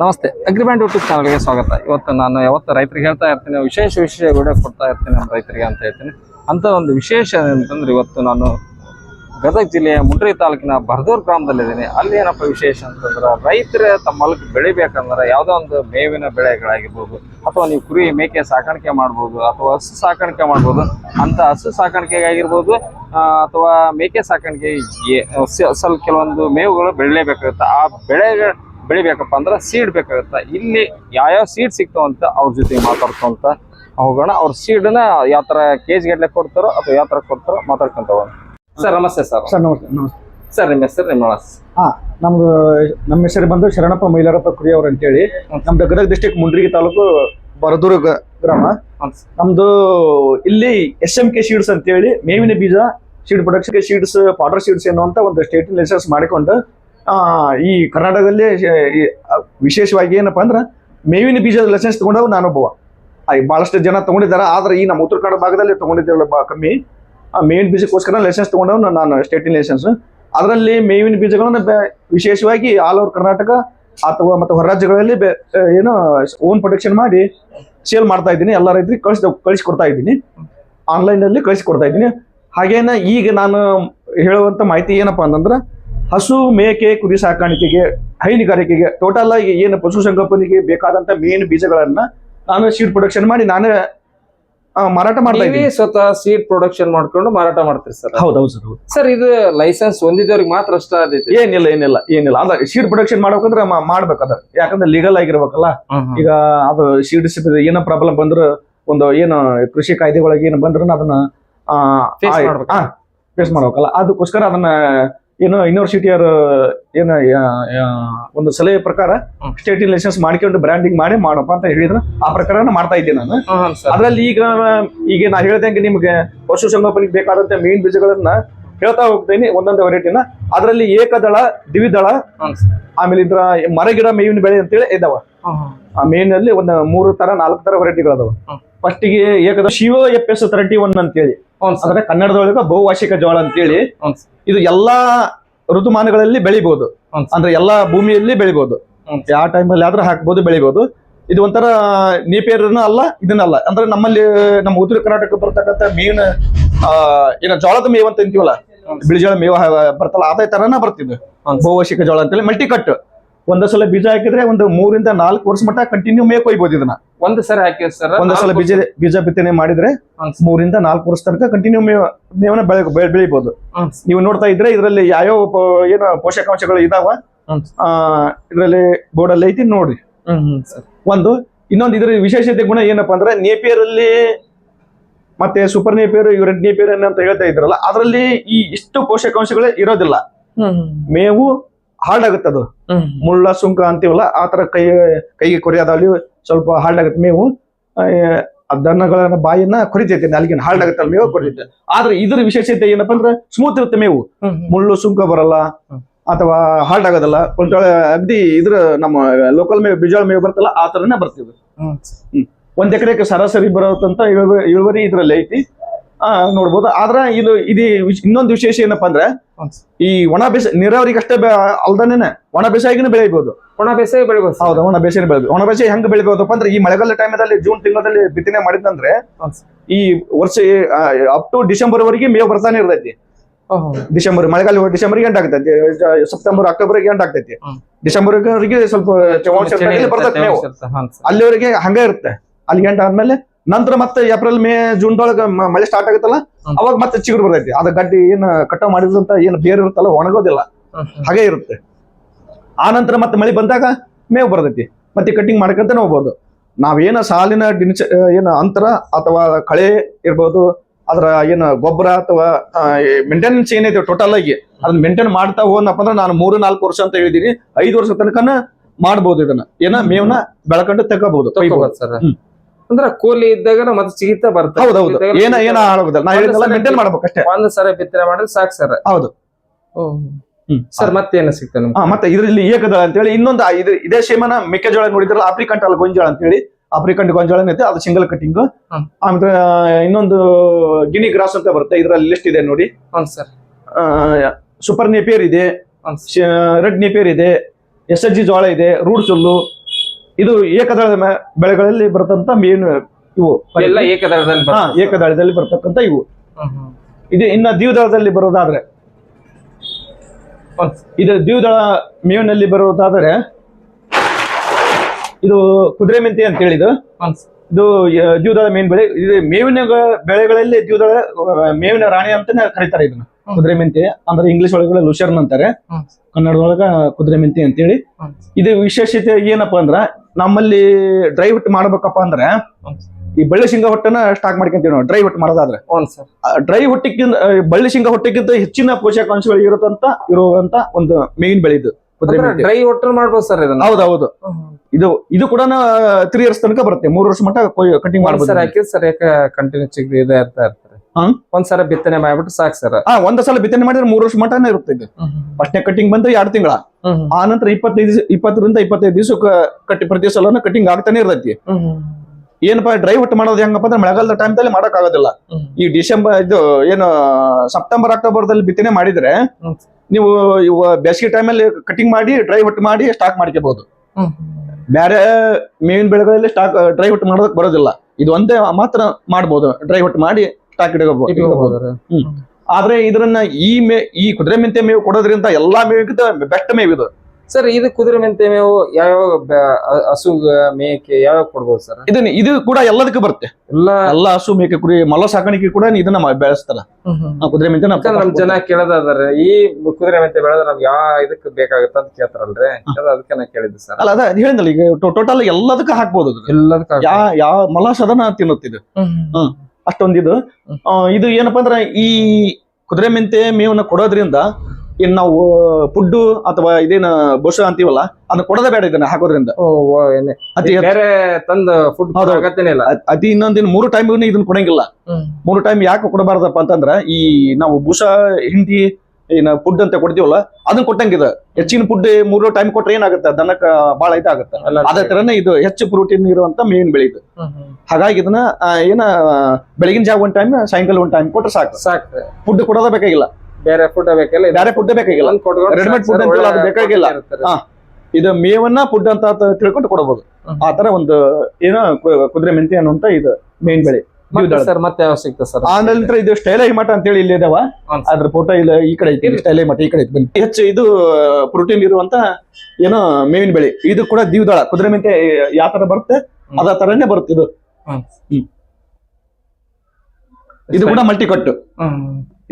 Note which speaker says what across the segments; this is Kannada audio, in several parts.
Speaker 1: ನಮಸ್ತೆ. ಅಗ್ರಿಮೆಂಟ್ ಯೂಟ್ಯೂಬ್ ಚಾನಲ್ಗೆ ಸ್ವಾಗತ. ಇವತ್ತು ನಾನು ಯಾವತ್ತು ರೈತರಿಗೆ ಹೇಳ್ತಾ ಇರ್ತೀನಿ, ವಿಶೇಷ ವಿಶೇಷ ವಿಡಿಯೋ ಕೊಡ್ತಾ ಇರ್ತೀನಿ ನಮ್ಮ ರೈತರಿಗೆ ಅಂತ ಹೇಳ್ತೀನಿ. ಅಂತ ಒಂದು ವಿಶೇಷ ಅಂತಂದ್ರೆ ಇವತ್ತು ನಾನು ಗದಗ ಜಿಲ್ಲೆಯ ಮುಂಡ್ರಿ ತಾಲೂಕಿನ ಬರ್ದೂರ್ ಗ್ರಾಮದಲ್ಲಿದ್ದೀನಿ. ಅಲ್ಲಿ ಏನಪ್ಪ ವಿಶೇಷ ಅಂತಂದ್ರೆ ರೈತರ ತಮ್ಮ ಹೊಲಕ್ಕೆ ಬೆಳಿಬೇಕಂದ್ರೆ ಯಾವುದೋ ಒಂದು ಮೇವಿನ ಬೆಳೆಗಳಾಗಿರ್ಬೋದು, ಅಥವಾ ನೀವು ಕುರಿ ಮೇಕೆ ಸಾಕಾಣಿಕೆ ಮಾಡ್ಬೋದು, ಅಥವಾ ಹಸು ಸಾಕಾಣಿಕೆ ಮಾಡ್ಬೋದು, ಅಂತ ಹಸು ಸಾಕಾಣಿಕೆಗಾಗಿರ್ಬೋದು ಅಥವಾ ಮೇಕೆ ಸಾಕಾಣಿಕೆ ಸ್ವಲ್ಪ ಕೆಲವೊಂದು ಮೇವುಗಳು ಬೆಳಿಲೇಬೇಕಾಗುತ್ತೆ. ಆ ಬೆಳೆಗಳ ಬೆಳಿಬೇಕಪ್ಪ ಅಂದ್ರೆ ಸೀಡ್ ಬೇಕಾಗುತ್ತೆ. ಇಲ್ಲಿ ಯಾವ್ಯಾವ ಸೀಡ್ ಸಿಗ್ತಾವ ಅಂತ ಅವ್ರ ಜೊತೆ ಮಾತಾಡ್ಕೊಂತ ಹೋಗೋಣ. ಅವ್ರ ಸೀಡ್ನ ಯಾವ ತರ ಕೆಜಿ ಗಟ್ಲೆ ಕೊಡ್ತಾರೋ ಅಥವಾ ಯಾವ ತರ ಕೊಡ್ತಾರೋ ಮಾತಾಡ್ಕೊಂತ ಹೋಗೋಣ. ಸರ್ ನಮಸ್ತೆ ಸರ್.
Speaker 2: ಸರ್ ನಮಸ್ತೆ ನಮಸ್ತೆ.
Speaker 1: ಸರ್ ನಿಮ್ಮ ಹೆಸರು ನಿಮ್ಮ.
Speaker 2: ಹಾ ನಮ್ದು ನಮ್ಮ ಹೆಸರು ಬಂದು ಶರಣಪ್ಪ ಮೈಲಾರಪ್ಪ ಕುರಿಯವ್ರು ಅಂತೇಳಿ. ನಮ್ದು ಗದಗ ಡಿಸ್ಟಿಕ್ ಮುಂಡ್ರಿಗಿ ತಾಲೂಕು ಬರದುರ್ಗ ಗ್ರಾಮ. ನಮ್ದು ಇಲ್ಲಿ ಎಸ್ ಎಂ ಕೆ ಸೀಡ್ಸ್ ಅಂತೇಳಿ ಮೇವಿನ ಬೀಜ seed production seeds powder seeds ಅನ್ನುವಂಥ ಒಂದು ಸ್ಟೇಟ್ ಲೈಸೆನ್ಸ್ ಮಾಡಿಕೊಂಡು ಈ ಕರ್ನಾಟಕದಲ್ಲಿ ವಿಶೇಷವಾಗಿ ಏನಪ್ಪ ಅಂದ್ರೆ ಮೇವಿನ ಬೀಜದ ಲೈಸೆನ್ಸ್ ತಗೊಂಡವ್ ನಾನೊಬ್ಬವ. ಭಾಳಷ್ಟು ಜನ ತಗೊಂಡಿದ್ದಾರೆ, ಆದ್ರೆ ಈ ನಮ್ಮ ಉತ್ತರ ಕನ್ನಡ ಭಾಗದಲ್ಲಿ ತಗೊಂಡಿದ್ದೇವೆ ಕಮ್ಮಿ. ಆ, ಮೇವಿನ ಬೀಜಕ್ಕೋಸ್ಕರ ಲೈಸೆನ್ಸ್ ತಗೊಂಡವ್ ನಾನು ಸ್ಟೇಟಿನ ಲೈಸೆನ್ಸ್ ಅದರಲ್ಲಿ ಮೇವಿನ ಬೀಜಗಳನ್ನು ವಿಶೇಷವಾಗಿ ಆಲ್ ಓವರ್ ಕರ್ನಾಟಕ ಅಥವಾ ಮತ್ತು ಹೊರ ರಾಜ್ಯಗಳಲ್ಲಿ ಏನು ಓನ್ ಪ್ರೊಡಕ್ಷನ್ ಮಾಡಿ ಸೇಲ್ ಮಾಡ್ತಾ ಇದ್ದೀನಿ. ಎಲ್ಲ ರೈತರಿಗೆ ಕಳಿಸ್, ಕಳಿಸಿ ಕೊಡ್ತಾ ಇದ್ದೀನಿ. ಆನ್ಲೈನ್ ಅಲ್ಲಿ ಕಳಿಸಿ ಕೊಡ್ತಾ ಇದ್ದೀನಿ. ಹಾಗೇನ ಈಗ ನಾನು ಹೇಳುವಂತ ಮಾಹಿತಿ ಏನಪ್ಪಾ ಅಂತಂದ್ರೆ ಹಸು ಮೇಕೆ ಕುರಿ ಸಾಕಾಣಿಕೆಗೆ ಹೈನುಗಾರಿಕೆಗೆ ಟೋಟಲ್ ಆಗಿ ಏನು ಪಶುಸಂಗೋಪನೆಗೆ ಬೇಕಾದಂತ ಮೇನ್ ಬೀಜಗಳನ್ನ ನಾನು ಸೀಡ್ ಪ್ರೊಡಕ್ಷನ್ ಮಾಡಿ ನಾನೇ ಮಾರಾಟ ಮಾಡ್ತಾ
Speaker 1: ನೀವೇ ಸ್ವತಃ ಸೀಡ್ ಪ್ರೊಡಕ್ಷನ್ ಮಾಡ್ಕೊಂಡು ಮಾರಾಟ ಮಾಡ್ತೀರಿ ಸರ್?
Speaker 2: ಹೌದೌದು ಸರ್
Speaker 1: ಸರ್ ಇದು ಲೈಸೆನ್ಸ್ ಹೊಂದಿದವ್ರಿಗೆ ಮಾತ್ರ ಅಷ್ಟ ಆದೈತಿ?
Speaker 2: ಏನಿಲ್ಲ ಏನಿಲ್ಲ ಏನಿಲ್ಲ. ಅಂದ್ರೆ ಸೀಡ್ ಪ್ರೊಡಕ್ಷನ್ ಮಾಡ್ಬೇಕಂದ್ರೆ ಮ- ಮಾಡ್ಬೇಕದ. ಯಾಕಂದ್ರೆ ಲೀಗಲ್ ಆಗಿರ್ಬೇಕಲ್ಲ. ಈಗ ಅದು ಸೀಡ್ಸ್ ಏನೋ ಪ್ರಾಬ್ಲಮ್ ಬಂದ್ರು ಒಂದು ಏನು ಕೃಷಿ ಕಾಯ್ದೆ ಒಳಗೆ ಏನು ಬಂದ್ರು ಅದನ್ನ. ಫೇಸ್ ಮಾಡ್ಬೇಕಲ್ಲ. ಅದಕ್ಕೋಸ್ಕರ ಅದನ್ನ ಏನು ಯೂನಿವರ್ಸಿಟಿಯವರು ಏನು ಒಂದು ಸಲಹೆ ಪ್ರಕಾರ. ಸ್ಟೇಟ್ ಲೈಸೆನ್ಸ್ ಮಾಡ್ಕೊಂಡು ಬ್ರ್ಯಾಂಡಿಂಗ್ ಮಾಡಿ ಮಾಡಪ್ಪ ಅಂತ ಹೇಳಿದ್ರೆ. ಆ ಪ್ರಕಾರ ಮಾಡ್ತಾ ಇದ್ದೀನಿ ನಾನು. ಅದರಲ್ಲಿ ಈಗ ಈಗ ನಾ ಹೇಳ್ದಂಗೆ ನಿಮ್ಗೆ ಪಶು ಸಂಗೋಪನೆಗೆ ಬೇಕಾದಂತ ಮೇನ್ ಬೀಜಗಳನ್ನ ಹೇಳ್ತಾ ಹೋಗ್ತೇನೆ ಒಂದೊಂದು ವೆರೈಟಿನ ಅದರಲ್ಲಿ ಏಕದಳ ದ್ವಿದಳ ಆಮೇಲೆ ಇದ್ರ ಮರಗಿಡ ಮೇವಿನ ಬೆಳೆ ಅಂತೇಳಿ ಇದಾವ. ಆ ಮೇನ್ ಅಲ್ಲಿ ಒಂದ್ ಮೂರು ತರ ನಾಲ್ಕು ತರ ವೆರೈಟಿಗಳು ಅದಾವ
Speaker 1: ಫಸ್ಟ್
Speaker 2: ಫಸ್ಟಿಗೆ ಏಕದ Shiva F S thirty one ಅಂತೇಳಿ. ಅಂದ್ರೆ ಕನ್ನಡದೊಳಗ ಬಹುವಾರ್ಷಿಕ ಜೋಳ ಅಂತೇಳಿ ಇದು ಎಲ್ಲಾ ಋತುಮಾನಗಳಲ್ಲಿ ಬೆಳಿಬಹುದು ಅಂದ್ರೆ ಎಲ್ಲಾ ಭೂಮಿಯಲ್ಲಿ ಬೆಳಿಬಹುದು. ಯಾವ ಟೈಮಲ್ಲಿ ಆದ್ರೂ ಹಾಕ್ಬೋದು ಬೆಳಿಬಹುದು ಇದು ಒಂಥರ ನೀಪೇರನ ಅಲ್ಲ ಇದನ್ನಲ್ಲ. ಅಂದ್ರೆ ನಮ್ಮಲ್ಲಿ ನಮ್ಮ ಉತ್ತರ ಕರ್ನಾಟಕ ಬರ್ತಕ್ಕಂಥ ಮೇನ್ ಏನ ಜೋಳದ ಮೇವು ಅಂತ ಅಂತೀವಲ್ಲ? ಬಿಳಿ ಜೋಳ ಮೇವು ಬರ್ತಲ್ಲ ಅದೇ ತರನ ಬರ್ತಿದ್ದು.
Speaker 1: ಹ್ಮ್.
Speaker 2: ಬಹುವಾರ್ಷಿಕ ಜೋಳ ಅಂತೇಳಿ ಮಲ್ಟಿಕಟ್ಟು ಕಟ್ ಒಂದೇ ಸಲ ಬೀಜ ಹಾಕಿದ್ರೆ ಒಂದು ಮೂರಿಂದ ನಾಲ್ಕು ವರ್ಷ ಮಟ್ಟ ಕಂಟಿನ್ಯೂ ಮೇಕ್ ಕೊಯ್ಬೋದು ಇದನ್ನ.
Speaker 1: ಒಂದ್ ಸಲ ಹಾಕಿದ್ರೆ ಸರ್?
Speaker 2: ಒಂದೇ ಸಲ ಬೀಜ ಬೀಜ ಬಿತ್ತನೆ ಮಾಡಿದ್ರೆ ಮೂರಿಂದ ನಾಲ್ಕು ವರ್ಷ ತನಕ ಕಂಟಿನ್ಯೂ ಮೇವ ಮೇವನ್ನ ಬೆಳೆ ಬೆಳೆ- ಬೆಳಿಬೋದು. ನೀವು ನೋಡ್ತಾ ಇದ್ರೆ ಇದರಲ್ಲಿ ಯಾವ್ಯಾವ ಪ- ಏನು ಪೋಷಕಾಂಶಗಳು ಇದಾವ? ಇದರಲ್ಲಿ ಬೋರ್ಡಲ್ಲಿ ಐತಿ
Speaker 1: ನೋಡಿ.
Speaker 2: ಒಂದು ಇನ್ನೊಂದು ಇದ್ರ ವಿಶೇಷತೆ ಗುಣ ಏನಪ್ಪಾ ಅಂದ್ರೆ ನೇಪಿಯರ್ ಅಲ್ಲಿ ಮತ್ತೆ ಸೂಪರ್ ನೇಪಿಯರ್ ರೆಡ್ ನೇಪಿಯರ್ ಅಂತ ಹೇಳ್ತಾ ಇದ್ರಲ್ಲ ಅದರಲ್ಲಿ ಈ ಇಷ್ಟು ಪೋಷಕಾಂಶಗಳು ಇರೋದಿಲ್ಲ. ಮೇವು ಹಾರ್ಡ್ ಆಗುತ್ತೆ ಅದು. ಮುಳ್ಳ ಸುಂಕ ಅಂತೀವಲ್ಲ ಆ ತರ ಕೈ ಕೈಗೆ ಕೊರಿಯಾದಲ್ಲಿ ಸ್ವಲ್ಪ ಹಾರ್ಡ್ ಆಗುತ್ತೆ. ಮೇವು ದನಗಳನ್ನ ಬಾಯಿನ ಕೊರಿತೈತೆ ಅಲ್ಲಿಗೆ ಹಾರ್ಡ್ ಆಗುತ್ತೆ ಮೇವು ಕೊರಿತೈತೆ. ಆದ್ರೆ ಇದ್ರ ವಿಶೇಷತೆ ಏನಪ್ಪ ಅಂದ್ರೆ ಸ್ಮೂತ್ ಇರುತ್ತೆ ಮೇವು. ಮುಳ್ಳು ಸುಂಕ ಬರಲ್ಲ ಅಥವಾ ಹಾರ್ಡ್ ಆಗೋದಲ್ಲ. ಒಂದ್ ಅಗ್ದಿ ಇದ್ರ ನಮ್ಮ ಲೋಕಲ್ ಮೇವು ಬಿಜಾಳ ಮೇವು ಬರ್ತಲ್ಲ ಆ ತರನೇ ಬರ್ತಿದ್ರು ಒಂದ್ ಎಕರೆಗೆ ಸರಾಸರಿ ಬರೋತಂತ ಇಳುವ- ಇಳುವರಿ ಇದ್ರಲ್ಲಿ ಐತಿ. ನೋಡ್ಬೋದು. ಆದ್ರೆ ಇದು ಇದು ಇನ್ನೊಂದು ವಿಶೇಷ ಏನಪ್ಪಾ ಅಂದ್ರೆ ಈ ಒಣ ಬೇಸ ನೀರಾವರಿಗೆ ಅಷ್ಟೇ ಅಲ್ದನೇನೆ ಒಣ ಬೇಸಾಯಿಗೂ ಬೆಳಿಬಹುದು
Speaker 1: ಒಣ ಬೇಸಾಯ ಬೆಳಿಬೋದು
Speaker 2: ಹೌದು ಒಣ ಬೇಸಾಯ ಬೆಳೆದು ಒಣ ಬೇಸಾಯ ಹೆಂಗ್ ಬೆಳಿಬಹುದಪ್ಪ ಅಂದ್ರೆ ಈ ಮಳೆಗಾಲ ಟೈಮಲ್ಲಿ ಜೂನ್ ತಿಂಗಳಲ್ಲಿ ಬಿತ್ತನೆ ಮಾಡಿದಂದ್ರೆ
Speaker 1: ಹೌದು
Speaker 2: ಈ ವರ್ಷ ಅಪ್ ಟು ಡಿಸೆಂಬರ್ ವರೆಗೆ ಮೇವ್ ಬರ್ತಾನೆ ಇರ್ತೈತಿ. ಡಿಸೆಂಬರ್ ಮಳೆಗಾಲ ಡಿಸೆಂಬರ್ಗೆ ಎಂಟ್ ಆಗ್ತೈತಿ ಸೆಪ್ಟೆಂಬರ್ ಅಕ್ಟೋಬರ್ಗೆ ಎಂಟ್ ಆಗ್ತೈತಿ. ಡಿಸೆಂಬರ್ ವರೆಗೆ ಸ್ವಲ್ಪ ಬರ್ತೈತಿ ಮೇವು. ಅಲ್ಲಿವರೆಗೆ ಹಂಗ ಇರುತ್ತೆ. ಅಲ್ಲಿ ಎಂಟ್ ಆದ್ಮೇಲೆ ನಂತರ ಮತ್ತೆ ಏಪ್ರಿಲ್ ಮೇ ಜೂನ್ ದೊಳಗ ಮ- ಮಳೆ ಸ್ಟಾರ್ಟ್ ಆಗುತ್ತಲ್ಲ? ಅವಾಗ ಮತ್ತೆ ಚಿಗುರು ಬರ್ತೈತಿ. ಅದ ಗಡ್ಡಿ ಏನ್ ಕಟಾವ್ ಮಾಡಿದಂತ ಏನ್ ಬೇರ್ ಇರುತ್ತಲ್ಲ ಒಣಗೋದಿಲ್ಲ. ಹಾಗೆ ಇರುತ್ತೆ. ಆ ನಂತರ ಮತ್ತೆ ಮಳೆ ಬಂದಾಗ ಮೇವು ಬರ್ತೈತಿ. ಮತ್ತೆ ಕಟ್ಟಿಂಗ್ ಮಾಡ್ಕೊಂತಾನೆ ಹೋಗ್ಬೋದು. ನಾವೇನ ಸಾಲಿನ ದಿನಚ ಏನ ಅಂತರ ಅಥವಾ ಕಳೆ ಇರ್ಬೋದು ಅದರ ಏನು ಗೊಬ್ಬರ ಅಥವಾ ಮೇಂಟೆನೆನ್ಸ್ ಏನೈತೆ ಟೋಟಲ್ ಆಗಿ ಅದನ್ನ ಮೇಂಟೈನ್ ಮಾಡ್ತಾ ಹೋದ್ನಪ್ಪ ಅಂದ್ರೆ ನಾನು ಮೂರು ನಾಲ್ಕು ವರ್ಷ ಅಂತ ಹೇಳಿದೀನಿ. ಐದು ವರ್ಷ ತನಕನ ಮಾಡ್ಬೋದು ಇದನ್ನ. ಏನ ಮೇವ್ನ ಬೆಳಕಂಡು ತಗೋಬಹುದು
Speaker 1: ಸರ್. ಅಂದ್ರ ಕೂಲಿ ಇದ್ದಾಗ ಮತ್ತೆ ಚಿಗಿತ ಬರ್ತದೆ.
Speaker 2: ಹೌದೌದು ಏನ ಏನ ಆಗೋದಿಲ್ಲ. ನಾ ಮೇಂಟೈನ್ ಮಾಡ್ಬೇಕಷ್ಟೇ.
Speaker 1: ಒಂದ್ ಸರಿ ಬಿತ್ತನೆ ಮಾಡಿದ್ರೆ ಸಾಕು ಸರ್.
Speaker 2: ಹೌದು.
Speaker 1: ಸರ್ ಮತ್ತೇನು ಸಿಗ್ತದೆ
Speaker 2: ಹಾ ಮತ್ತೆ ಇದರಲ್ಲಿ ಏಕದಳ ಅಂತೇಳಿ ಇನ್ನೊಂದು ಆ ಇದು ಇದೇ ಶೇಮನ ಮೆಕ್ಕೆಜೋಳ ನೋಡಿದ್ರಲ್ಲ ಆಫ್ರಿಕಂಟ್ ಅಲ್ಲ ಗೊಂಜಾಳ ಅಂತೇಳಿ. ಆಫ್ರಿಕಂಟ್ ಗೊಂಜಾಳ ಐತೆ ಅದು ಸಿಂಗಲ್ ಕಟಿಂಗ್ ಆಮೇಲೆ ಇನ್ನೊಂದು ಗಿನಿ ಗ್ರಾಸ್ ಅಂತ ಬರುತ್ತೆ ಇದ್ರಲ್ಲಿ ಲಿಸ್ಟ್ ಇದೆ ನೋಡಿ.
Speaker 1: ಸರ್.
Speaker 2: ಸೂಪರ್ ನೇಪಿಯರ್ ಇದೆ ರೆಡ್ ನೇಪಿಯರ್ ಇದೆ ಎಸ್ ಎಚ್ ಜಿ ಜೋಳ ಇದೆ ರೂಡ್ ಚೊಲ್ಲು ಇದು ಏಕದಳದ ಮೆ- ಬೆಳೆಗಳಲ್ಲಿ ಬರತಂತ ಮೇನ್ ಇವು.
Speaker 1: ಎಲ್ಲ ಏಕದಳದಲ್ಲಿ
Speaker 2: ಹಾ. ಏಕದಳದಲ್ಲಿ ಬರ್ತಕ್ಕಂತ ಇವು. ಇದು ಇನ್ನ ದ್ವಿದಳದಲ್ಲಿ ಬರೋದಾದ್ರೆ. ಇದು ದ್ವಿದಳ ಮೇವಿನಲ್ಲಿ ಬರೋದಾದ್ರೆ ಇದು ಕುದುರೆ ಮೆಂತೆ ಅಂತ ಹೇಳಿದು ಇದು ದೀವದಳ ಮೇನ್ ಬೆಳೆ ಇದು ಮೇವಿನ ಬೆಳೆಗಳಲ್ಲಿ ದ್ವಿದಳ ಮೇವಿನ ರಾಣಿ ಅಂತಾನೆ ಕರೀತಾರೆ ಇದನ್ನ. ಕುದುರೆ ಮೆಂತಿ ಅಂದ್ರೆ ಇಂಗ್ಲಿಷ್ ಒಳಗಡೆ ಲುಷರ್ನ್ ಅಂತಾರೆ. ಕನ್ನಡದೊಳಗ ಕುದುರೆ ಮೆಂತೆ ಅಂತೇಳಿ.
Speaker 1: ಹ್ಮ್.
Speaker 2: ಇದು ವಿಶೇಷತೆ ಏನಪ್ಪಾ ಅಂದ್ರ ನಮ್ಮಲ್ಲಿ ಡ್ರೈ ಹುಟ್ಟು ಮಾಡ್ಬೇಕಪ್ಪ ಅಂದ್ರೆ ಈ ಬಳ್ಳಿ ಶೇಂಗಾ ಹೊಟ್ಟೆನ ಸ್ಟಾಕ್ ಮಾಡ್ಕೊಂತೀವಿ ನಾವು ಡ್ರೈ ಹುಟ್ಟು ಮಾಡೋದಾದ್ರೆ. ಡ್ರೈ ಹುಟ್ಟಿಕ್ಕಿಂತ ಬಳ್ಳಿ ಶೇಂಗಾ ಹೊಟ್ಟಿಗಿಂತ ಹೆಚ್ಚಿನ ಪೋಷಕಾಂಶಗಳು ಇರುತ್ತಂತ ಇರುವಂತ ಒಂದು ಮೇನ್ ಬೆಳೆ ಇದು
Speaker 1: ಡ್ರೈ ಹೊಟ್ಟೆ ಮಾಡ್ಬೋದು ಸರ್ ಇದನ್ನ?
Speaker 2: ಹೌದು ಇದು ಇದು ಕೂಡ ತ್ರೀ ಇಯರ್ಸ್ ತನಕ ಬರುತ್ತೆ. ಮೂರು ವರ್ಷ ಮಟ್ಟ ಕಟಿಂಗ್ ಮಾಡ್ಬೋದು
Speaker 1: ಸರ್ ಯಾಕೆ ಸರ್ ಯಾಕೆ ಕಂಟಿನ್ಯೂ ಚಿಗ್ ಇದೇ ಇರ್ತಾ? ಒಂದ್ಸಲ ಬಿತ್ತನೆ ಮಾಡ್ಬಿಟ್ಟು ಸಾಕು ಸರ್
Speaker 2: ಹಾ ಒಂದ್ ಸಲ ಬಿತ್ತನೆ ಮಾಡಿದ್ರೆ ಮೂರು ವರ್ಷ ಮಟ್ಟನೆ ಇರುತ್ತೆ ಇದು ಫಸ್ಟ್ನೇ ಕಟಿಂಗ್ ಬಂದ್ರೆ ಎರಡು ತಿಂಗಳ. ಆ ನಂತರ ಇಪ್ಪತ್ತೈದು ಇಪ್ಪತ್ತರಿಂದ ಇಪ್ಪತ್ತೈದು ದಿವಸ ಕಟ್ಟಿ ಪ್ರತಿ ಸಲನು ಕಟಿಂಗ್ ಆಗ್ತಾನೆ ಇರ್ತೈತಿ. ಏನಪ್ಪಾ ಡ್ರೈ ಹೊಟ್ಟು ಮಾಡೋದು ಹೆಂಗಪ್ಪ ಅಂದ್ರೆ ಮಳೆಗಾಲದ ಟೈಮ್ದಲ್ಲಿ ಮಾಡಕ್ ಆಗೋದಿಲ್ಲ ಈ ಡಿಸೆಂಬರ್ ಇದು ಏನು ಸೆಪ್ಟೆಂಬರ್ ಅಕ್ಟೋಬರ್ ದಲ್ಲಿ ಬಿತ್ತನೆ ಮಾಡಿದ್ರೆ ನೀವು ಇವ ಬೇಸಿಗೆ ಟೈಮಲ್ಲಿ ಕಟಿಂಗ್ ಮಾಡಿ ಡ್ರೈ ಹೊಟ್ಟು ಮಾಡಿ ಸ್ಟಾಕ್ ಮಾಡ್ಕೋಬಹುದು ಬೇರೆ ಮೇವಿನ ಬೆಳೆಗಳಲ್ಲಿ ಸ್ಟಾಕ್ ಡ್ರೈ ಹೊಟ್ಟು ಮಾಡೋದಕ್ಕೆ ಬರೋದಿಲ್ಲ. ಇದು ಒಂದೇ ಮಾತ್ರ ಮಾಡ್ಬೋದು. ಡ್ರೈ ಹೊಟ್ಟು ಮಾಡಿ ಇಟ್ಕೋಬಹುದು ಆದ್ರೆ ಇದ್ರನ್ನ ಈ ಮೇ ಈ ಕುದುರೆ ಮೆಂತೆ ಮೇವು ಕೊಡೋದ್ರಿಂದ ಎಲ್ಲಾ ಮೇವಿಗಿಂತ ಬೆಟ್ಟ ಮೇವು ಇದು.
Speaker 1: ಸರ್ ಇದು ಕುದುರೆ ಮೆಂತೆ ಮೇವು ಯಾವ್ಯಾವ ಹಸು ಮೇಕೆ ಯಾವ್ಯಾವ ಕೊಡ್ಬೋದು ಸರ್?
Speaker 2: ಇದನ್ನ ಇದು ಕೂಡ ಎಲ್ಲದಕ್ಕೂ ಬರುತ್ತೆ.
Speaker 1: ಎಲ್ಲ
Speaker 2: ಎಲ್ಲ ಹಸು ಮೇಕೆ ಕುರಿ ಮಲ ಸಾಕಾಣಿಕೆ ಕೂಡ ಇದನ್ನ ಬೆಳೆಸ್ತಾರ. ಕುದುರೆ ಮೆಂತೆ
Speaker 1: ನಮ್ ಜನ ಕೇಳೋದಾದ್ರೆ ಈ ಕುದುರೆ ಮೆಂತೆ ಬೆಳೆದ್ರೆ ನಮ್ಗೆ ಯಾವ ಇದಕ್ಕೆ ಬೇಕಾಗುತ್ತೆ ಅಂತ ಕೇಳ್ತಾರಲ್ರಿ? ಅದು ಅದಕ್ಕೆ ನಾ ಕೇಳಿದ್ದು ಸರ್.
Speaker 2: ಅಲ್ಲ ಅದ ಹೇಳಿದ್ನಲ್ಲ ಈಗ ಟೋಟಲ್ ಎಲ್ಲದಕ್ಕೂ ಹಾಕ್ಬೋದು
Speaker 1: ಎಲ್ಲದಕ್ಕೂ
Speaker 2: ಯಾವ ಯಾವ ಮೊಲ ಸದನ ತಿನ್ನುತ್ತಿದ್ದು ಅಷ್ಟೊಂದಿದು ಆ, ಇದು ಏನಪ್ಪಾ ಅಂದ್ರೆ ಈ ಕುದುರೆ ಮೆಂತೆ ಮೇವನ್ನ ಕೊಡೋದ್ರಿಂದ ಇನ್ ನಾವು ಫುಡ್ ಅಥವಾ ಇದೇನ ಬುಷ ಅಂತೀವಲ್ಲ ಅದನ್ನ ಕೊಡೋದೇ ಬೇಡ ಇದನ್ನ ಹಾಕೋದ್ರಿಂದ.
Speaker 1: ಅದ
Speaker 2: ಅತಿ
Speaker 1: ಬೇರೆ ತಂದ ಫುಡ್. ಅಗತ್ಯನೇ ಇಲ್ಲ?
Speaker 2: ಅತಿ ಇನ್ನೊಂದಿನ ಮೂರು ಟೈಮ್ ಇದನ್ನ ಕೊಡಂಗಿಲ್ಲ. ಮೂರು ಟೈಮ್ ಯಾಕೆ ಕೊಡಬಾರ್ದಪ್ಪ ಅಂತಂದ್ರ ಈ ನಾವು ಬುಷ ಹಿಂಡಿ ಏನ ಫುಡ್ ಅಂತ ಕೊಡ್ತೀವಲ್ಲ ಅದನ್ನ ಕೊಟ್ಟಂಗಿದೆ ಹೆಚ್ಚಿನ ಫುಡ್ ಮೂರು ಟೈಮ್ ಕೊಟ್ರೆ ಏನಾಗುತ್ತೆ? ದನಕ್ಕ ಬಹಳ ಇದಾಗುತ್ತೆ ಅದೇ ತರನೇ ಇದು ಹೆಚ್ಚು ಪ್ರೋಟೀನ್ ಇರುವಂತ ಮೇನ್ ಬೆಳೆ ಇದು. ಹಾಗಾಗಿ ಇದನ್ನ ಏನ ಬೆಳಗಿನ ಜಾವ ಒಂದ್ ಟೈಮ್ ಸಾಯಂಕಾಲ ಒಂದ್ ಟೈಮ್ ಕೊಟ್ರೆ ಸಾಕು.
Speaker 1: ಸಾಕು
Speaker 2: ಫುಡ್ ಕೊಡೋದ ಬೇಕಾಗಿಲ್ಲ.
Speaker 1: ಬೇರೆ ಫುಡ್ ಬೇಕಾಗಿಲ್ಲ
Speaker 2: ಬೇರೆ ಫುಡ್ ಬೇಕಾಗಿಲ್ಲ.
Speaker 1: ರೆಡಿಮೇಡ್
Speaker 2: ಫುಡ್
Speaker 1: ಅಂತ
Speaker 2: ಅದು ಬೇಕಾಗಿಲ್ಲ. ಇದು ಮೇವನ್ನ ಫುಡ್ ಅಂತ ತಿಳ್ಕೊಂಡು ಕೊಡಬಹುದು. ಆ ತರ ಒಂದು ಏನೋ ಕುದುರೆ ಮೆಂತಿ ಅನ್ನುವಂತ ಇದು ಮೇನ್ ಬೆಳೆ.
Speaker 1: ಸರ್ ಮತ್ತೆ ಯಾವ ಸಿಗ್ತದೆ ಸರ್
Speaker 2: ಆ ನಂತರ ಇದು ಸ್ಟೈಲೈ ಮಠ ಅಂತ ಹೇಳಿ ಇಲ್ಲಿ ಇದಾವ. ಅದ್ರ ಫೋಟೋ ಇಲ್ಲ ಈ ಕಡೆ ಐತಿ ಸ್ಟೈಲೈ ಮಠ ಈ ಕಡೆ ಐತಿ. ಬನ್ನಿ. ಹೆಚ್ಚು ಇದು ಪ್ರೋಟೀನ್ ಇರುವಂತ ಏನೋ ಮೇವಿನ ಬೆಳೆ. ಇದು ಕೂಡ ದೀವದಳ. ಕುದುರೆ ಮೆಂತೆ ಯಾವ ತರ ಬರುತ್ತೆ. ಅದ ತರನೇ ಬರುತ್ತೆ ಇದು. ಇದು ಕೂಡ ಮಲ್ಟಿ ಕಟ್ಟು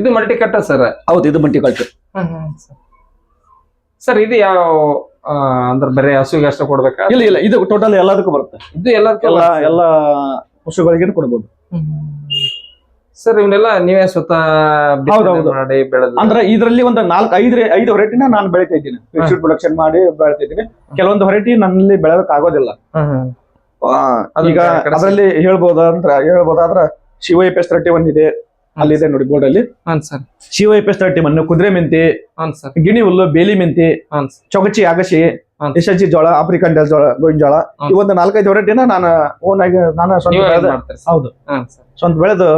Speaker 1: ಇದು ಮಲ್ಟಿ ಕಟ್ಟ ಸರ್
Speaker 2: ಹೌದು ಇದು ಮಲ್ಟಿ ಕಟ್ಟು
Speaker 1: ಸರ್ ಇದು ಯಾವ ಅಂದ್ರೆ ಬರೀ ಹಸುವಿಗೆ ಅಷ್ಟೇ ಕೊಡ್ಬೇಕಾ?
Speaker 2: ಇಲ್ಲ ಇಲ್ಲ. ಇದು ಟೋಟಲ್ ಎಲ್ಲದಕ್ಕೂ ಬರುತ್ತೆ.
Speaker 1: ಇದು ಎಲ್ಲದಕ್ಕೂ
Speaker 2: ಎಲ್ಲ ಎಲ್ಲ ಪಶುಗಳಿಗೆ ಕೊಡ್ಬೋದು.
Speaker 1: ಸರ್ ಇವನ್ನೆಲ್ಲ ನೀವೇ ಸ್ವತಃ. ಮಾಡಿ ಬೆಳೆದು
Speaker 2: ಅಂದ್ರೆ ಇದರಲ್ಲಿ ಒಂದು ನಾಲ್ಕು ಐದು ಐದು ವೆರೈಟಿನ ನಾನು ಬೆಳಿತಾ ಇದ್ದೀನಿ. ಪ್ರೊಡಕ್ಷನ್ ಮಾಡಿ ಬೆಳಿತಾ ಇದ್ದೀನಿ. ಕೆಲವೊಂದು ವೆರೈಟಿ ನನ್ನಲ್ಲಿ ಬೆಳೆಯೋಕ್ ಆಗೋದಿಲ್ಲ.
Speaker 1: ಅದನ್ನ
Speaker 2: ಈಗ
Speaker 1: ಬೇರೆ ಕಡೆ
Speaker 2: ಅದರಲ್ಲಿ ಹೇಳ್ಬೋದ ಅಂದ್ರೆ ಹೇಳ್ಬೋದಾದ್ರ Shiva F S thirty one ಇದೆ. ಅಲ್ಲಿದೆ ನೋಡಿ ಬೋರ್ಡ್ ಅಲ್ಲಿ.
Speaker 1: ಹಾನ್ sir.
Speaker 2: Shiva F S thirty ಮನ್ನು ಕುದುರೆ ಮೆಂತಿ
Speaker 1: ಸರ್.
Speaker 2: ಗಿಣಿ ಹುಲ್ಲು ಬೇಲಿ ಮೆಂತಿ
Speaker 1: ಹಾನ್ ಸರ್.
Speaker 2: ಚೊಗಚಿ ಅಗಸಿ
Speaker 1: ಹ್ಮ್.
Speaker 2: ಜೋಳ ಆಫ್ರಿಕನ್ ಜೋಳ ಗೋವಿನ ಜೋಳ. ಈ ಒಂದು ನಾಲ್ಕೈದು ವೆರೈಟಿನ ನಾನು ಓನ್ ಆಗಿ ನಾನು ಸ್ವಂತ ಬೆಳೆದ ಹೌದು. ಸ್ವಂತ ಬೆಳೆದು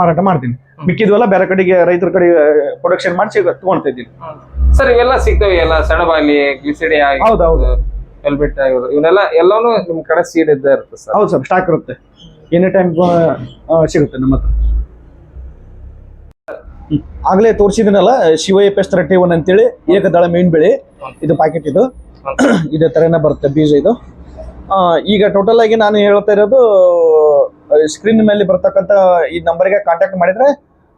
Speaker 2: ಮಾರಾಟ ಮಾಡ್ತೀನಿ. ಮಿಕ್ಕಿದ್ವಲ್ಲ ಬೇರೆ ಕಡೆಗೆ ರೈತರ ಕಡೆ ಪ್ರೊಡಕ್ಷನ್ ಮಾಡಿಸಿ ತಗೊಳ್ತಾ ಇದ್ದೀನಿ.
Speaker 1: ಸರ್. ಇವೆಲ್ಲ ಸಿಗ್ತವೆ ಎಲ್ಲ ಸೆಣಬಾಗ್ಲಿ ಗ್ಲಿಸಿಡಿ ಆಗಿ
Speaker 2: ಹೌದು ಹೌದು.
Speaker 1: ಎಲ್ಬಿಟ್ ಆಗಿರೋದು ಇವನ್ನೆಲ್ಲ ಎಲ್ಲಾನು ನಿಮ್ ಕಡೆ ಸೀಡ್ ಇದ್ದೇ ಇರುತ್ತೆ ಸರ್.
Speaker 2: ಹೌದು ಸರ್. ಸ್ಟಾಕ್ ಇರುತ್ತೆ. ಎನಿ ಟೈಮ್ ಸಿಗುತ್ತೆ ನಮ್ಮ ಹತ್ರ. ಆಗ್ಲೇ ತೋರಿಸಿದನಲ್ಲ ಶಿವಯ ಪೆಸ್ತರ ಒನ್ ಅಂತೇಳಿ ಏಕದಳ ಮೀನ್ ಬೆಳೆ. ಇದು ಪ್ಯಾಕೆಟ್ ಇದು. ಇದೇ ತರನೇ ಬರುತ್ತೆ ಬೀಜ ಇದು. ಆ, ಈಗ ಟೋಟಲ್ ಆಗಿ ನಾನು ಹೇಳ್ತಾ ಇರೋದು ಸ್ಕ್ರೀನ್ ಮೇಲೆ ಬರ್ತಕ್ಕಂತ ಈ ನಂಬರ್ಗೆ ಕಾಂಟ್ಯಾಕ್ಟ್ ಮಾಡಿದ್ರೆ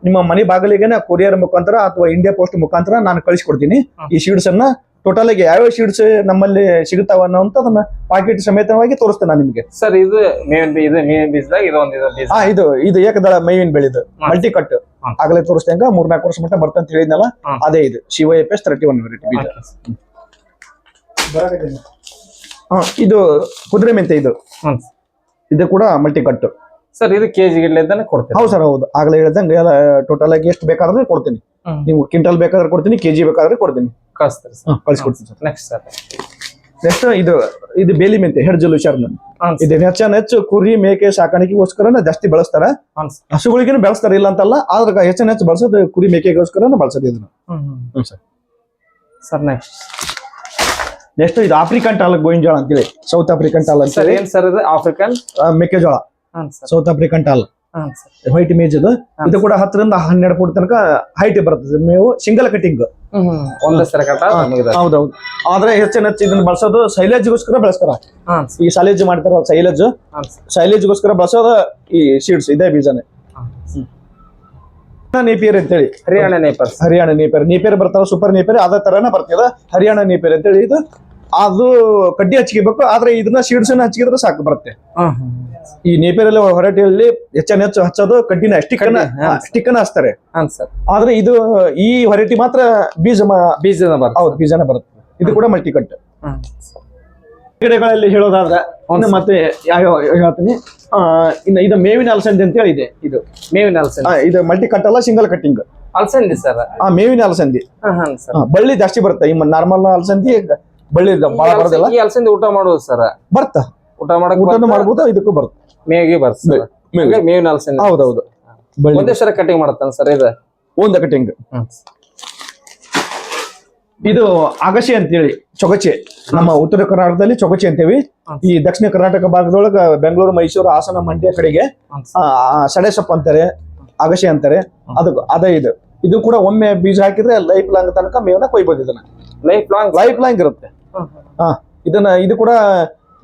Speaker 2: ನಿಮ್ಮ ಮನೆ ಬಾಗಿಲಿಗೆ ಕೊರಿಯರ್ ಮುಖಾಂತರ ಅಥವಾ ಇಂಡಿಯಾ ಪೋಸ್ಟ್ ಮುಖಾಂತರ ನಾನು ಕಳಿಸ್ಕೊಡ್ತೀನಿ. ಈ ಶೀಡ್ಸ್ ಅನ್ನ ಟೋಟಲ್ ಆಗಿ ಯಾವ್ಯಾವ ಶೀಟ್ಸ್ ನಮ್ಮಲ್ಲಿ ಸಿಗುತ್ತಾವ ಅನ್ನೋಂಥದನ್ನ ಪಾಕೆಟ್ ಸಮೇತವಾಗಿ ತೋರಿಸ್ತೇನೆ ನಾನು ನಿಮಗೆ.
Speaker 1: ಸರ್ ಇದು ಮೇವಿನ ಬೀಜ ಮೇವಿನ ಬೀಜದಾಗ ಇದೊಂದು ಇದು ಬೀಜ
Speaker 2: ಹಾ ಇದು ಇದು ಏಕದಳ ಮೇವಿನ ಬೆಳೆದು ಮಲ್ಟಿ ಕಟ್. ಆಗಲೇ ತೋರಿಸ್ತೇಂಗ ಮೂರ್ನಾಲ್ಕು ವರ್ಷ ಮಟ್ಟ ಬರ್ತಂತ ಹೇಳಿದ್ನಲ್ಲ. ಅದೇ ಇದು. Shiva F S thirty one variety ಬೀಜ ಹಾ, ಇದು ಕುದುರೆ ಮೆಂತೆ ಇದು. ಇದು ಕೂಡ ಮಲ್ಟಿ ಕಟ್
Speaker 1: ಸರ್ ಇದು ಕೆಜಿ ಗಿಡ್ಲಿದ್ದಾನೆ ಕೊಡ್ತೀನಿ.
Speaker 2: ಹೌದು ಸರ್ ಹೌದು. ಆಗ್ಲೇ ಹೇಳ್ದಂಗೆ ಟೋಟಲ್ ಆಗಿ ಎಷ್ಟು ಬೇಕಾದ್ರೆ ಕೊಡ್ತೀನಿ. ನೀವು ಕ್ವಿಂಟಲ್ ಬೇಕಾದ್ರೆ ಕೊಡ್ತೀನಿ ಕೆಜಿ ಬೇಕಾದ್ರೆ ಕೊಡ್ತೀನಿ.
Speaker 1: ಕಳಿಸ್ತೀರಿ ಸರ್.
Speaker 2: ಹಾ, ಸರ್.
Speaker 1: Next sir.
Speaker 2: ನೆಕ್ಸ್ಟ್ ಇದು ಇದು ಬೇಲಿ ಮೆಂತೆ ಹೆಡ್ಜಲು ಶರ್ನ
Speaker 1: ಹಾಂ
Speaker 2: ಇದು ಹೆಚ್ಚಾನ ಹೆಚ್ಚು ಕುರಿ ಮೇಕೆ ಸಾಕಾಣಿಕೆಗೋಸ್ಕರ ಜಾಸ್ತಿ ಬಳಸ್ತಾರ. ಹಸುಗಳಿಗೇನು ಬೆಳೆಸ್ತಾರೆ ಇಲ್ಲ ಅಂತಲ್ಲ ಆದ್ರೆ ಹೆಚ್ಚಿನ ಹೆಚ್ಚು ಬಳಸೋದು ಕುರಿ ಮೇಕೆಗೋಸ್ಕರ ಬಳಸೋದು ಇದನ್ನ.
Speaker 1: ಹ್ಮ್
Speaker 2: ಸರ್
Speaker 1: ಸರ್ ನೆಕ್ಸ್ಟ್
Speaker 2: ನೆಕ್ಸ್ಟ್ ಇದು ಆಫ್ರಿಕನ್ ಟಾಲ್ ಗೋವಿಂಜೋಳ ಅಂತೇಳಿ ಸೌತ್ ಆಫ್ರಿಕನ್ ಟಾಲ್
Speaker 1: ಸರ್
Speaker 2: ಅಂತೇಳಿ
Speaker 1: ಏನ್ ಸರ್ ಇದು? ಆಫ್ರಿಕನ್
Speaker 2: ಮೆಕ್ಕೆಜೋಳ South African tall white image ಅದು. ಇದು ಕೂಡ ಹತ್ತರಿಂದ ಹನ್ನೆರಡು ಫುಟ್ ತನಕ ಹೈಟ್ ಬರ್ತದೆ. ಮೇವು ಸಿಂಗಲ್ ಕಟಿಂಗ್ ಹೌದೌದು. ಆದ್ರೆ ಹೆಚ್ಚಿನ ಹೆಚ್ಚು ಇದನ್ನ ಬಳಸೋದು ಶೈಲೇಜ್ಗೋಸ್ಕರ ಬಳಸ್ತಾರ. ಈ ಸೈಲೇಜ್ ಮಾಡ್ತಾರ ಸೈಲೇಜ್
Speaker 1: ಶೈಲೇಜ್ ಗೋಸ್ಕರ
Speaker 2: ಸೈಲೇಜ್ಗೋಸ್ಕರ ಬಳಸೋದು ಈ ಸೀಡ್ಸ್ ಇದೇ ಬೀಜನೇ. ನೇಪಿಯರ್ ಅಂತೇಳಿ.
Speaker 1: Haryana napier
Speaker 2: Haryana napier napier ಬರ್ತಾವ ಸೂಪರ್ ನೇಪಿಯರ್ ಅದೇ ತರನ ಬರ್ತದ. ಹರಿಯಾಣ ನೇಪಿಯರ್ ಅಂತೇಳಿ ಇದು. ಅದು ಕಡ್ಡಿ ಹಚ್ಕೋಬೇಕು. ಆದ್ರೆ ಇದನ್ನ ಸೀಡ್ಸ್ ಹಚ್ಕಿದ್ರೆ ಸಾಕು ಬರುತ್ತೆ. ಈ ನೇಪೇರಲ್ಲಿ ಹೊರಟಿಯಲ್ಲಿ ಹೆಚ್ಚನ ಹೆಚ್ಚು ಹಚ್ಚೋದು ಕಡ್ಡಿನ ಸ್ಟಿಕ್ಕನ್ನ
Speaker 1: ಕಡ್ಡಿ, ಹಾ.
Speaker 2: ಸ್ಟಿಕ್ ಹಚ್ತಾರೆ. ಆದ್ರೆ ಇದು ಈ ಹೊರಟಿ ಮಾತ್ರ ಬೀಜ ಬೀಜನ
Speaker 1: ಬರುತ್ತೆ. ಬರ್
Speaker 2: ಹೌದು ಬೀಜನ ಬರುತ್ತೆ. ಇದು ಕೂಡ ಮಲ್ಟಿ ಕಟ್ ಗಿಡಗಳಲ್ಲಿ ಹೇಳೋದಾದ್ರೆ ಮತ್ತೆ ಯಾವ ಹೇಳ್ತೀನಿ? ಇನ್ನು ಇದು ಮೇವಿನ ಅಲಸಂದೆ ಅಂತ ಹೇಳಿದೆ ಇದು
Speaker 1: ಮೇವಿನ ಅಲಸಂದಿ.
Speaker 2: ಇದು ಮಲ್ಟಿ ಕಟ್ ಅಲ್ಲ ಸಿಂಗಲ್ ಕಟ್ಟಿಂಗ್
Speaker 1: ಅಲಸಂದಿ ಸರ್.
Speaker 2: ಆ ಮೇವಿನ ಅಲಸಂದಿ. ಬಳ್ಳಿ ಜಾಸ್ತಿ ಬರುತ್ತೆ. ಈ ನಾರ್ಮಲ್ ಅಲಸಂದಿ ಬಳ್ಳಿ ಬಹಳ ಬರೋದಿಲ್ಲ.
Speaker 1: ಈ ಅಲಸಂದಿ ಊಟ ಮಾಡೋದು ಸರ್.
Speaker 2: ಬರ್ತ?
Speaker 1: ಊಟ ಮಾಡಕ್ ಊಟ
Speaker 2: ಮಾಡ್ಬೋದು ಇದಕ್ಕೂ ಬರುತ್ತೆ.
Speaker 1: ಮೇಗೆ ಬರ್ತದೆ
Speaker 2: ಮೇವು.
Speaker 1: ಹಂಗಾಗಿ ಮೇವಿನ
Speaker 2: ಹೌದೌದು.
Speaker 1: ಒಂದೇ ಸರ ಕಟಿಂಗ್ ಮಾಡತ್ತಾನ ಸರ್ ಇದು.
Speaker 2: ಒಂದ ಕಟಿಂಗ್ ಇದು ಅಗಶಿ ಅಂತೇಳಿ ಚೊಗಚೆ. ನಮ್ಮ ಉತ್ತರ ಕರ್ನಾಟಕದಲ್ಲಿ ಚೊಗಚೆ ಅಂತೇವಿ ಈ ದಕ್ಷಿಣ ಕರ್ನಾಟಕ ಭಾಗದೊಳಗ ಬೆಂಗಳೂರು ಮೈಸೂರು ಹಾಸನ ಮಂಡ್ಯ ಕಡೆಗೆ ಸಡೇಸಪ್ಪ ಅಂತಾರೆ ಅಗಶೆ ಅಂತಾರೆ. ಅದು ಅದೇ ಇದು. ಇದು ಕೂಡ ಒಮ್ಮೆ ಬೀಜ ಹಾಕಿದ್ರೆ ಲೈಫ್ ಲಾಂಗ್ ತನಕ ಮೇವನ್ನ ಕೊಯ್ಬೋದು ಇದನ್ನ.
Speaker 1: ಲೈಫ್ ಲಾಂಗ್
Speaker 2: ಲೈಫ್ ಲಾಂಗ್ ಇರುತ್ತೆ. ಹಾ ಇದನ್ನ ಇದು ಕೂಡ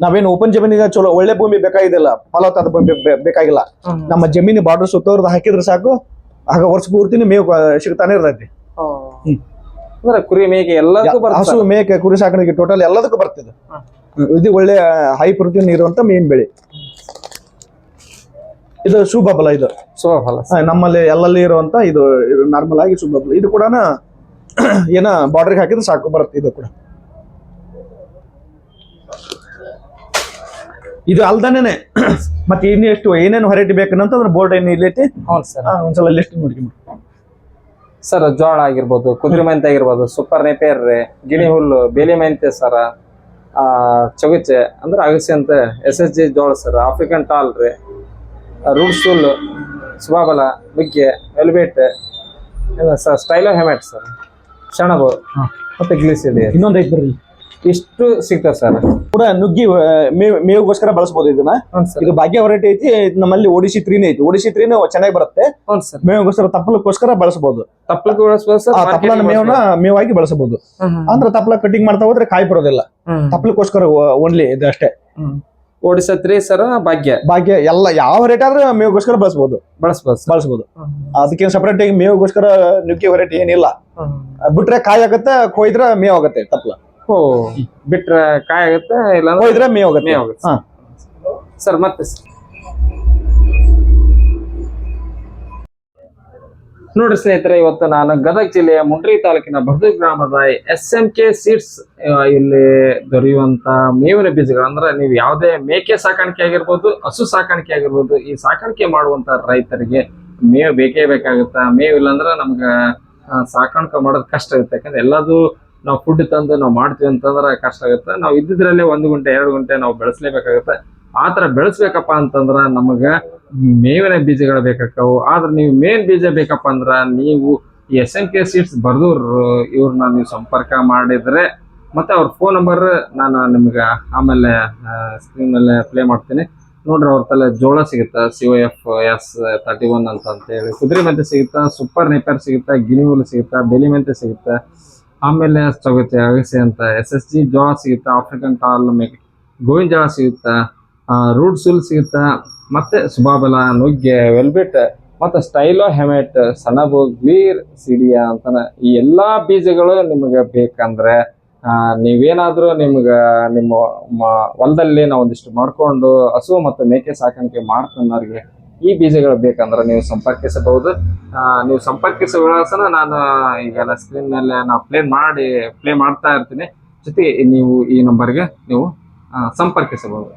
Speaker 2: ನಾವೇನು ಓಪನ್ ಜಮೀನಿಗೆ ಚಲೋ ಒಳ್ಳೆ ಭೂಮಿ ಬೇಕಾಗಿಲ್ಲ ಫಲವತ್ತಾದ ಭೂಮಿ ಬೇಕಾಗಿಲ್ಲ. ನಮ್ಮ ಜಮೀನು ಬಾರ್ಡರ್ ಸುತ್ತೋರ್ದು ಹಾಕಿದ್ರೆ ಸಾಕು. ಆಗ ವರ್ಷ ಪೂರ್ತಿನ ಮೇವು ಸಿಗ್ತಾನೆ ಇರ್ತೈತಿ.
Speaker 1: ಅಂದ್ರೆ ಕುರಿ ಮೇಕೆ ಎಲ್ಲದಕ್ಕೂ
Speaker 2: ಹಸು ಮೇಕೆ ಕುರಿ ಸಾಕಾಣಿಕೆ ಟೋಟಲ್ ಎಲ್ಲದಕ್ಕೂ ಬರ್ತದೆ. ಇದು ಒಳ್ಳೆ ಹೈ ಪ್ರೋಟೀನ್ ಇರುವಂತ ಮೇನ್ ಬೆಳೆ. ಇದು ಸುಬಬಲ ಇದು.
Speaker 1: ಶುಭ
Speaker 2: ಆ, ನಮ್ಮಲ್ಲಿ ಎಲ್ಲಲ್ಲಿ ಇರುವಂತ ಇದು ನಾರ್ಮಲ್ ಆಗಿ ಸುಬಬಲ ಇದು ಕೂಡ ಏನ ಬಾರ್ಡರ್ಗೆ ಹಾಕಿದ್ರೆ ಸಾಕು ಬರುತ್ತೆ ಇದು ಕೂಡ. ಇದು ಅಲ್ದಾನೇನೆ. ಮತ್ತೆ ಇನ್ನು ಎಷ್ಟು ಏನೇನು ವೆರೈಟಿ ಬೇಕನ್ನಂತಂದ್ರೆ ಬೋರ್ಡ್ ಏನು ಇಲ್ಲೈತಿ
Speaker 1: ಹೌದು ಸರ್.
Speaker 2: ಒಂದ್ಸಲ ಲಿಸ್ಟ್ ನೋಡಿ
Speaker 1: ಸರ್ ಜೋಳ ಆಗಿರ್ಬೋದು ಕುದುರೆ ಮೆಂತೆ ಆಗಿರ್ಬೋದು ಸೂಪರ್ ನೆಪೇರ್ರೆ ಗಿಣಿ ಹುಲ್ಲು ಬೇಲಿ ಮೆಂತೆ ಸರ ಆ ಚಗುಚೆ ಅಂದ್ರೆ ಅಗಸಿ ಅಂತ ಎಸ್ ಎಸ್ ಜಿ ಜೋಳ ಸರ್ ಆಫ್ರಿಕನ್ ಟಾಲ್ ರೀ. ರೂಟ್ಸ್ ಹುಲ್ಲು ಸುಬಾಬಲ ನುಗ್ಗೆ ವೆಲ್ಬೇಟ್ ಸರ್ ಸ್ಟೈಲೋ ಹೆಮೆಟ್ ಸರ್. ಸೆಣಬು
Speaker 2: ಹಾ.
Speaker 1: ಮತ್ತೆ ಗ್ಲಿಸಿಡಿ
Speaker 2: ಇನ್ನೊಂದು ಐತಿ ಬರ್ರಿ
Speaker 1: ಇಷ್ಟು ಸಿಗ್ತದೆ ಸರ್.
Speaker 2: ಕೂಡ ನುಗ್ಗಿ ಮೇವಿಗೋಸ್ಕರ ಬಳಸ್ಬೋದು ಇದನ್ನ. ಇದು ಭಾಗ್ಯ ವೆರೈಟಿ ಐತಿ ನಮ್ಮಲ್ಲಿ ಒಡಿಸಿ ತ್ರೀನೇ ಐತಿ. ಒಡಿಸಿ ತ್ರೀನೇ ಚೆನ್ನಾಗಿ ಬರುತ್ತೆ. ಮೇವಿಗೋಸ್ಕರ ತಪ್ಪಲಕ್ಕೋಸ್ಕರ ಬಳಸಬಹುದು ಆ ತಪ್ಪಲನ ಮೇವನ್ನ ಮೇವಾಗಿ ಬಳಸಬಹುದು ಅಂದ್ರೆ ತಪ್ಪಲ ಕಟಿಂಗ್ ಮಾಡ್ತಾ ಹೋದ್ರೆ ಕಾಯಿ ಬರೋದಿಲ್ಲ. ತಪ್ಪಲಕ್ಕೋಸ್ಕರ ಓನ್ಲಿ ಇದು ಅಷ್ಟೇ.
Speaker 1: ಓಡಿಸತ್ರಿ ಸರ್ ಭಾಗ್ಯ.
Speaker 2: ಭಾಗ್ಯ ಎಲ್ಲ ಯಾವ ರೇಟ್ ಆದ್ರೆ ಮೇವಿಗೋಸ್ಕರ ಬಳಸಬಹುದು
Speaker 1: ಬಳಸಬಹುದು
Speaker 2: ಬಳಸಬಹುದು ಅದಕ್ಕೆ ಸಪರೇಟ್ ಆಗಿ ಮೇವಿಗೋಸ್ಕರ ನುಗ್ಗಿ ವೆರೈಟಿ ಏನಿಲ್ಲ. ಬಿಟ್ರೆ ಕಾಯಿ ಆಗತ್ತೆ ಕೊಯ್ದ್ರೆ ಮೇವ್ ಆಗತ್ತೆ ತಪ್ಪಲ.
Speaker 1: ಓ ಬಿಟ್ರೆ ಕಾಯಿ ಆಗುತ್ತೆ ಇಲ್ಲ
Speaker 2: ಹೋಗಿದ್ರೆ ಮೇ ಹೋಗುತ್ತೆ
Speaker 1: ಮೇ ಹೋಗುತ್ತೆ
Speaker 2: ಹಾ.
Speaker 1: ಸರ್ ಮತ್ತೆ ಸರ್. ನೋಡ್ರಿ ಸ್ನೇಹಿತರೆ ಇವತ್ತು ನಾನು ಗದಗ ಜಿಲ್ಲೆಯ ಮುಂಡ್ರಿ ತಾಲೂಕಿನ ಬರ್ದು ಗ್ರಾಮದ ಎಸ್ ಎಂ ಕೆ ಸೀಡ್ಸ್ ಇಲ್ಲಿ ದೊರೆಯುವಂತ ಮೇವಿನ ಬೀಜಗಳು. ಅಂದ್ರೆ ನೀವು ಯಾವುದೇ ಮೇಕೆ ಸಾಕಾಣಿಕೆ ಆಗಿರ್ಬೋದು ಹಸು ಸಾಕಾಣಿಕೆ ಆಗಿರ್ಬೋದು ಈ ಸಾಕಾಣಿಕೆ ಮಾಡುವಂತ ರೈತರಿಗೆ ಮೇವು ಬೇಕೇ ಬೇಕಾಗುತ್ತಾ. ಮೇವು ಇಲ್ಲಾಂದ್ರೆ ನಮ್ಗೆ ಸಾಕಾಣಿಕೆ ಮಾಡೋದು ಕಷ್ಟ ಆಗುತ್ತೆ ಯಾಕಂದ್ರೆ ಎಲ್ಲದೂ ನಾವು ಫುಡ್ ತಂದು ನಾವು ಮಾಡ್ತೀವಿ ಅಂತಂದ್ರೆ ಕಷ್ಟ ಆಗುತ್ತೆ. ನಾವು ಇದ್ದಿದ್ರಲ್ಲೇ ಒಂದು ಗಂಟೆ, ಎರಡು ಗಂಟೆ ನಾವು ಬೆಳೆಸಲೇಬೇಕಾಗುತ್ತೆ. ಆ ಥರ ಬೆಳೆಸ್ಬೇಕಪ್ಪ ಅಂತಂದ್ರೆ ನಮಗೆ ಮೇವಿನ ಬೀಜಗಳು ಬೇಕಾಕವು ಆದ್ರೆ ನೀವು ಮೇನ್ ಬೀಜ ಬೇಕಪ್ಪ ಅಂದ್ರೆ ನೀವು ಈ ಎಸ್ ಎನ್ ಕೆ ಸೀಟ್ಸ್ ಬರ್ದವ್ರು ಇವ್ರನ್ನ ನೀವು ಸಂಪರ್ಕ ಮಾಡಿದ್ರೆ ಮತ್ತೆ ಅವ್ರ ಫೋನ್ ನಂಬರ್ ನಾನು ನಿಮ್ಗೆ ಆಮೇಲೆ ಸ್ಕ್ರೀನ್ ಮೇಲೆ ಪ್ಲೇ ಮಾಡ್ತೀನಿ. ನೋಡ್ರಿ ಅವ್ರ ತಲೆ ಜೋಳ ಸಿಗುತ್ತಾ? C O F S thirty one ಅಂತ ಅಂತೇಳಿ ಕುದುರೆ ಮೆಂತೆ ಸಿಗುತ್ತಾ? ಸೂಪರ್ ನೇಪರ್ ಸಿಗುತ್ತಾ? ಗಿನಿ ಹುಲ್ಲು ಸಿಗುತ್ತಾ? ಬೆಲಿ ಮೆಂತೆ ಸಿಗುತ್ತಾ? ಆಮೇಲೆ ಸ್ಥಗಿತ ಅಗಸೆ ಅಂತ. ಎಸ್ ಎಸ್ ಜಿ ಜೋಳ ಸಿಗುತ್ತಾ ಆಫ್ರಿಕನ್ ಟಾಲ್ ಮೇಕ್ ಗೋವಿನ ಜೋಳ ಸಿಗುತ್ತಾ ರೂಡ್ ಸುಲ್ ಸಿಗುತ್ತಾ, ಮತ್ತೆ ಸುಭಾಬಲ ನುಗ್ಗೆ ವೆಲ್ಬೆಟ್ ಮತ್ತೆ ಸ್ಟೈಲೋ ಹೆಮೆಟ್ ಸಣಬು ಗ್ಲೀರ್ ಸಿಡಿಯ ಅಂತಾನೆ. ಈ ಎಲ್ಲಾ ಬೀಜಗಳು ನಿಮಗೆ ಬೇಕಂದ್ರೆ ನೀವೇನಾದರೂ ನಿಮ್ಗೆ, ನಿಮ್ಮ ಹೊಲದಲ್ಲಿ ನಾವು ಒಂದಿಷ್ಟು ಮಾಡ್ಕೊಂಡು ಹಸು ಮತ್ತು ಮೇಕೆ ಸಾಕಾಣಿಕೆ ಮಾಡ್ತನ್ನೋರಿಗೆ ಈ ಬೀಜಗಳು ಬೇಕಂದ್ರೆ ನೀವು ಸಂಪರ್ಕಿಸಬಹುದು. ನೀವು ಸಂಪರ್ಕಿಸುವ ವಿಳಾಸನ ನಾನು ಈಗೆಲ್ಲ ಸ್ಕ್ರೀನ್ ಮೇಲೆ ನಾವು ಪ್ಲೇ ಮಾಡಿ ಪ್ಲೇ ಮಾಡ್ತಾ ಇರ್ತೀನಿ. ಜೊತೆಗೆ ನೀವು ಈ ನಂಬರ್ಗೆ ನೀವು ಸಂಪರ್ಕಿಸಬಹುದು.